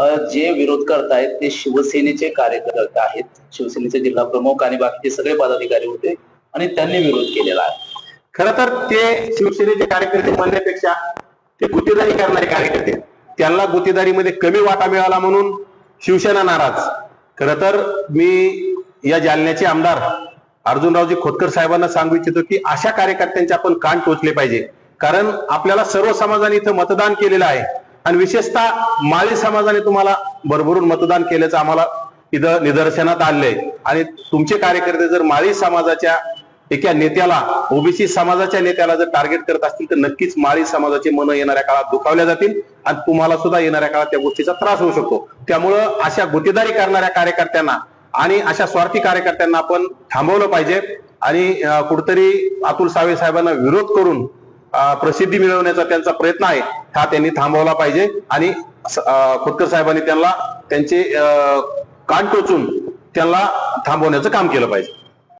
जे विरोध करतायत ते शिवसेनेचे कार्यकर्ते आहेत. शिवसेनेचे जिल्हा प्रमुख आणि बाकीचे सगळे पदाधिकारी होते आणि त्यांनी विरोध केलेला आहे. खर तर ते शिवसेनेचे कार्यकर्ते म्हणण्यापेक्षा ते गुत्तेदारी करणारे कार्यकर्ते त्यांना गुत्तेदारीमध्ये कमी वाटा मिळाला म्हणून शिवसेना नाराज. खर तर मी या जालन्याचे आमदार अर्जुनरावजी खोतकर साहेबांना सांगू इच्छितो की अशा कार्यकर्त्यांचे आपण कान टोचले पाहिजे. कारण आपल्याला सर्व समाजाने इथं मतदान केलेलं आहे. आणि विशेषतः माळी समाजाने तुम्हाला भरभरून मतदान केल्याचं आम्हाला इथं निदर्शनात आले आणि तुमचे कार्यकर्ते जर माळी समाजाच्या एका नेत्याला ओबीसी समाजाच्या नेत्याला जर टार्गेट करत असतील तर नक्कीच माळी समाजाचे मन येणाऱ्या काळात दुखावल्या जातील आणि तुम्हाला सुद्धा येणाऱ्या काळात त्या गोष्टीचा त्रास होऊ शकतो. त्यामुळं अशा गुत्तेदारी करणाऱ्या कार्यकर्त्यांना आणि अशा स्वार्थी कार्यकर्त्यांना आपण थांबवलं पाहिजे. आणि कुठतरी अतुल सावे साहेबांना विरोध करून प्रसिद्धी मिळवण्याचा त्यांचा प्रयत्न आहे हा त्यांनी थांबवला पाहिजे. आणि अं, खोतकर साहेबांनी त्यांना त्यांचे अं, कान टोचून त्यांना थांबवण्याचं काम केलं पाहिजे.